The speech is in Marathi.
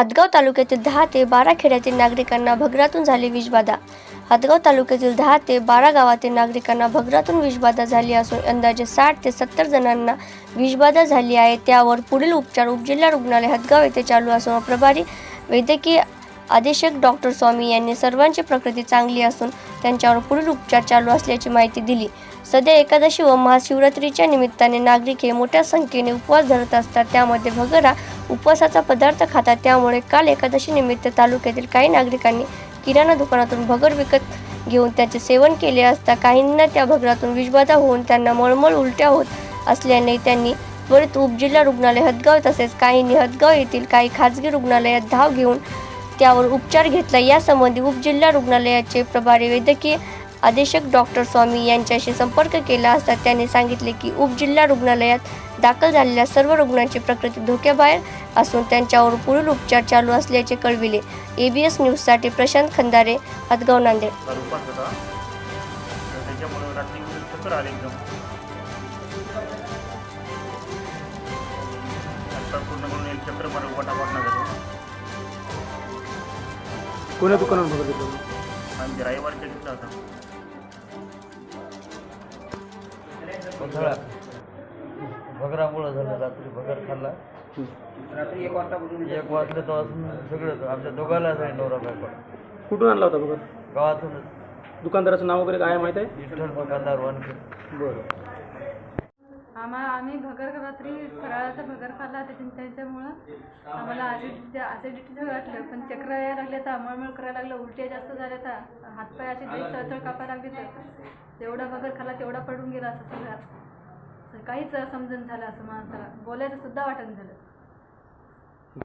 हदगाव तालुक्यातील दहा ते बारा खेड्यातील नागरिकांना भगरातून झाली विषबाधा हदगाव तालुक्यातील दहा ते बारा गावातील नागरिकांना भगरातून विषबाधा झाली असून अंदाजे साठ ते सत्तर जणांना विषबाधा झाली आहे. त्यावर पुढील उपचार उपजिल्हा रुग्णालय हदगाव येथे चालू असून प्रभारी वैद्यकीय अधीक्षक डॉक्टर स्वामी यांनी सर्वांची प्रकृती चांगली असून त्यांच्यावर पुढील उपचार चालू असल्याची माहिती दिली. सध्या एकादशी व महाशिवरात्रीच्या निमित्ताने नागरिक हे मोठ्या संख्येने उपवास धरत असतात. त्यामध्ये भगरा उपवासाचा पदार्थ खातात. त्यामुळे काल एकादशी निमित्त तालुक्यातील काही नागरिकांनी किराणा दुकानातून भगर विकत घेऊन त्याचे सेवन केले असता काहींना त्या भगरातून विषबाधा होऊन त्यांना मळमळ उलट्या होत असल्याने त्यांनी त्वरित उपजिल्हा रुग्णालय हदगाव तसेच काहींनी हदगाव येथील काही खाजगी रुग्णालयात धाव घेऊन त्यावर उपचार घेतला. यासंबंधी उपजिल्हा रुग्णालयाचे प्रभारी वैद्यकीय अधीक्षक डॉक्टर स्वामी यांच्याशी संपर्क केला असता त्यांनी सांगितले की उपजिल्हा रुग्णालयात दाखल झालेल्या सर्व रुग्णांची प्रकृती धोक्याबाहेर असून त्यांच्यावर पुढील उपचार चालू असल्याचे कळविले. एबीएस न्यूजसाठी प्रशांत खंदारे हदगाव नांदेड. तर कोण्या दुकानावर भगर घेतलं आणि ते रविवारच्या दिवसा होता. कोसळा भगरामुळं झालं रात्री भगर खाल्ला. रात्री एक वाजतापासून एक वाजलं तेव्हापासून सगळं आमच्या दोघाला आहे नवरा बायको. कुठून आणला होता भगर? गावातूनच. दुकानदाराचं नाव वगैरे काय माहीत आहे? विठ्ठल दुकानदार वानखेड. बरं. आम्हा आम्ही भगर रात्री फराळाचा भगर खाल्ला त्याच्या त्याच्यामुळं आम्हाला ॲसिड ॲसिडिटीचं वाटलं पण चक्र यायला लागले तर मळमळ करायला लागलं उलट्या जास्त झाल्या तर हातपाय असे चळचळ कापायला लागले तर. जेवढा भगर खाल्ला तेवढा पडून गेला असं सगळ्यात काहीच समजून झालं असं माणसाला. बोलायचं सुद्धा वाटण झालं.